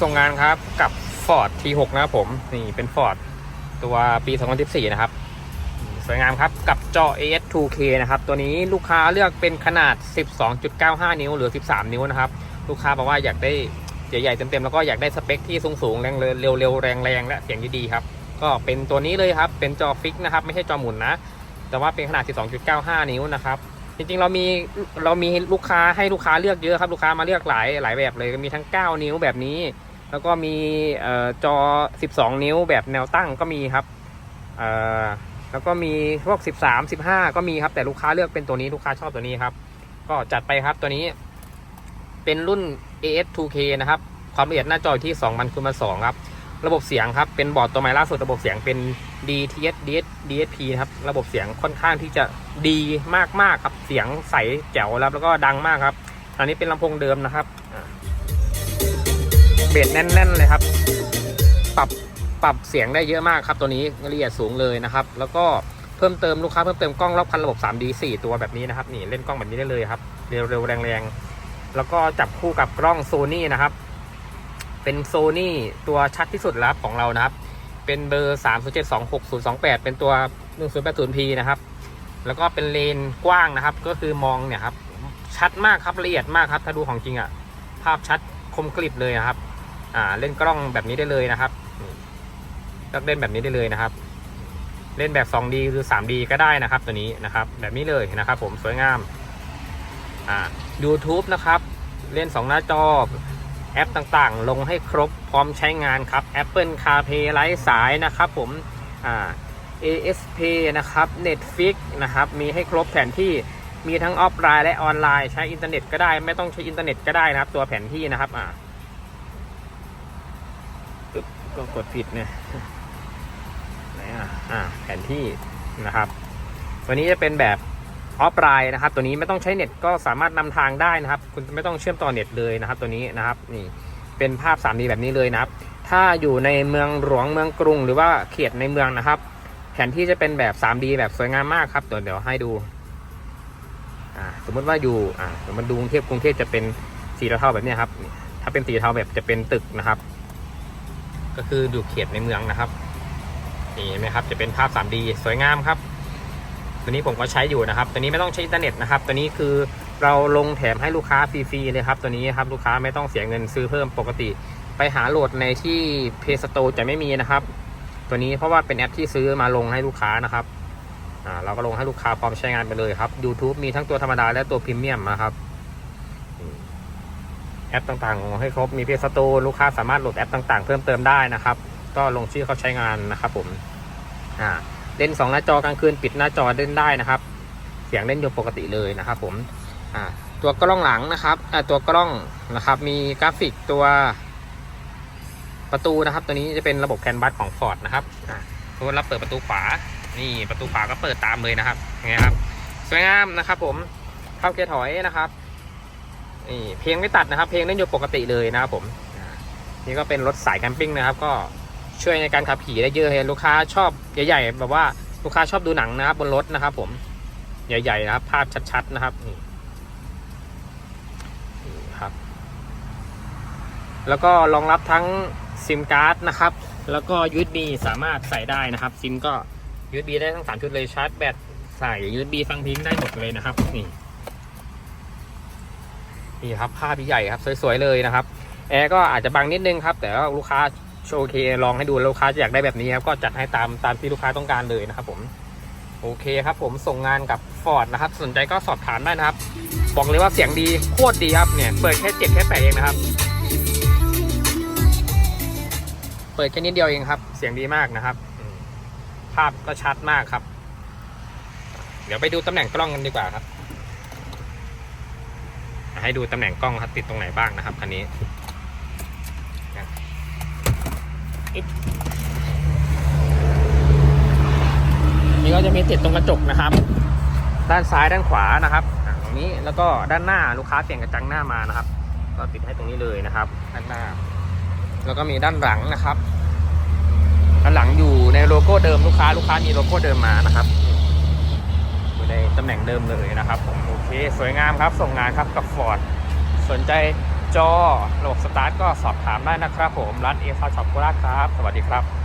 ส่งงานครับกับ Ford T6 นะครับผม นี่เป็น Ford ตัวปี 2014 นะครับ สวยงามครับกับจอ AS 2K นะครับ ตัวนี้ลูกค้าเลือกเป็นขนาด 12.95 นิ้วหรือ 13 นิ้วนะครับ ลูกค้าบอกว่าอยากได้ใหญ่ๆเต็มๆ แล้วก็อยากได้สเปคที่สูงๆแรงเร็วๆแรงๆและเสียงดีๆครับ ก็เป็นตัวนี้เลยครับเป็นจอฟิกนะครับ ไม่ใช่จอหมุนนะ แต่ว่าเป็นขนาด 12.95 นิ้วนะครับจริงๆ เรามีเรามีลูกค้าให้ลูกค้าเลือกเยอะครับ ลูกค้ามาเลือกหลายหลายแบบเลยมีทั้ง 9 นิ้วแบบนี้ แล้วก็มีออจอ 12 นิ้วแบบแนวตั้งก็มีครับแล้วก็มีพวก 13 15 ก็มีครับ แต่ลูกค้าเลือกเป็นตัวนี้ลูกค้าชอบตัวนี้ครับ ก็จัดไปครับตัวนี้ เป็นรุ่น AS 2K นะครับ ความละเอียดหน้าจอที่2,000คูณ2ครับ ระบบเสียงครับ เป็นบอร์ดตัวใหม่ล่าสุดระบบเสียงเป็น DTS DS DSP นะครับ ระบบเสียงค่อนข้างที่จะดีมากๆครับ เสียงใสแจ๋วแล้วแล้วก็ดังมากครับ อันนี้เป็นลำโพงเดิมนะครับ เบสแน่น ๆ เลยครับ ปรับปรับเสียงได้เยอะมากครับ ตัวนี้ละเอียดสูงเลยนะครับ แล้วก็เพิ่มเติมลูกค้าเพิ่มเติมกล้องรอบคันระบบ 3D 4 ตัวแบบนี้นะครับนี่เล่นกล้องแบบนี้ได้เลยครับ เร็วๆแรงๆ แล้วก็จับคู่กับกล้องโซนี่นะครับ เป็นโซนี่ตัวชัดที่สุดแล้วของเรานะครับ เป็นเบอร์3 0 7 2 6 0 2 8 เป็นตัว 1080p นะครับ แล้วก็เป็นเลนกว้างนะครับ ก็คือมองเนี่ยครับชัดมากครับละเอียดมากครับ ถ้าดูของจริงอะ่ะ ภาพชัดคมกริบเลยนะครับ อ่าเล่นกล้องแบบนี้ได้เลยนะครับเลือกเล่นแบบนี้ได้เลยนะครับ เล่นแบบ 2D หรือ 3D ก็ได้นะครับ ตัวนี้นะครับ แบบนี้เลยนะครับ ผมสวยงามอ่า YouTube นะครับ เล่น 2 หน้าจอแอปต่างๆ ลงให้ครบพร้อมใช้งานครับ Apple CarPlay ไร้สายนะครับผมอ่า ASP นะครับ Netflix นะครับ มีให้ครบแผนที่มีทั้งออฟไลน์และออนไลน์ใช้อินเทอร์เน็ตก็ได้ ไม่ต้องใช้อินเทอร์เน็ตก็ได้นะครับ ตัวแผนที่นะครับอ่า ก็กดผิดเนี่ยไหนอะอ่าแผนที่นะครับตัวนี้จะเป็นแบบออฟไลน์นะครับ ตัวนี้ไม่ต้องใช้เน็ตก็สามารถนำทางได้นะครับ คุณไม่ต้องเชื่อมต่อเน็ตเลยนะครับ ตัวนี้นะครับนี่เป็นภาพ 3D แบบนี้เลยนะครับ ถ้าอยู่ในเมืองหลวงเมืองกรุง หรือว่าเขตในเมืองนะครับ แผนที่จะเป็นแบบ 3D แบบสวยงามมากครับเดี๋ยวเดี๋ยวให้ดูอ่าสมมติว่าอยู่อ่าสมมติดูกรุงเทพกรุงเทพจะเป็นสีเทาแบบนี้ครับ ถ้าเป็นสีเทาแบบจะเป็นตึกนะครับ ก็คืออยู่เขตในเมืองนะครับนี่เห็นไหมครับจะเป็นภาพ 3D สวยงามครับ ตัวนี้ผมก็ใช้อยู่นะครับ ตัวนี้ไม่ต้องใช้อินเทอร์เน็ตนะครับ ตัวนี้คือเราลงแถมให้ลูกค้าฟรีๆเลยครับ ตัวนี้ครับลูกค้าไม่ต้องเสียเงินซื้อเพิ่มปกติ ไปหาโหลดในที่ Play Store จะไม่มีนะครับ ตัวนี้เพราะว่าเป็นแอปที่ซื้อมาลงให้ลูกค้านะครับอ่าเราก็ลงให้ลูกค้าพร้อมใช้งานไปเลยครับ YouTube มีทั้งตัวธรรมดาและตัวพรีเมียมนะครับ แอปต่างๆ ให้ครบมี Play Store ลูกค้าสามารถโหลดแอปต่างๆ เพิ่มเติมได้นะครับ ก็ลงชื่อเขาใช้งานนะครับผมอ่าเล่นสองหน้าจอกลางคืนปิดหน้าจอเล่นได้นะครับ เสียงเล่นอยู่ปกติเลยนะครับ ผมอ่าตัวกล้องหลังนะครับอ่าตัวกล้องนะครับ มีกราฟิกตัวประตูนะครับ ตัวนี้จะเป็นระบบแคนบัสของ Ford นะครับอ่าสมมติเราเปิดประตูขวา นี่ประตูขวาก็เปิดตามเลยนะครับไงครับ สวยงามนะครับ ผมเข้าเกียร์ถอยนะครับ นี่เพลงไม่ตัดนะครับ เพลงเล่นอยู่ปกติเลยนะครับผมนี่ก็เป็นรถสายแคมปิ้งนะครับ ก็ช่วยในการขับขี่ได้เยอะเลยลูกค้าชอบใหญ่ๆแบบว่าลูกค้าชอบดูหนังนะครับบนรถนะครับ ผมใหญ่ๆนะครับ ภาพชัดๆนะครับนี่ครับ แล้วก็รองรับทั้งซิมการ์ดนะครับ แล้วก็ USB สามารถใส่ได้นะครับ ซิมก็ USB ได้ทั้งสามชุดเลยชาร์จแบตใส่ USB ฟังเพลงได้หมดเลยนะครับนี่ นี่ครับภาพใหญ่ครับสวยๆเลยนะครับแอร์ก็อาจจะบังนิดนึงครับ แต่ว่าลูกค้าโอเคลองให้ดูลูกค้าจะอยากได้แบบนี้ครับก็จัดให้ตามตามที่ลูกค้าต้องการเลยนะครับผมโอเคครับผมส่งงานกับฟอร์ดนะครับ สนใจก็สอบถามได้นะครับ บอกเลยว่าเสียงดีโคตรดีครับเนี่ยเปิดแค่เจ็ดแค่แปดเองนะครับ เปิดแค่นิดเดียวเองครับ เสียงดีมากนะครับ ภาพก็ชัดมากครับ เดี๋ยวไปดูตำแหน่งกล้องกันดีกว่าครับ ให้ดูตำแหน่งกล้องครับติดตรงไหนบ้างนะครับคันนี้นี่ก็จะมีติดตรงกระจกนะครับ ด้านซ้ายด้านขวานะครับตรงนี้แล้วก็ด้านหน้าลูกค้าเปลี่ยนกระจังหน้ามานะครับ ก็ติดให้ตรงนี้เลยนะครับ ด้านหน้า แล้วก็มีด้านหลังนะครับด้านหลังอยู่ในโลโก้เดิมลูกค้าลูกค้ามีโลโก้เดิมมานะครับ ในตำแหน่งเดิมเลยนะครับผมโอเคสวยงามครับ ส่งงานครับกับฟอร์ดสนใจจอระบบสตาร์ทก็สอบถามได้นะครับผมร้านเอซาช็อปโคราชครับ สวัสดีครับ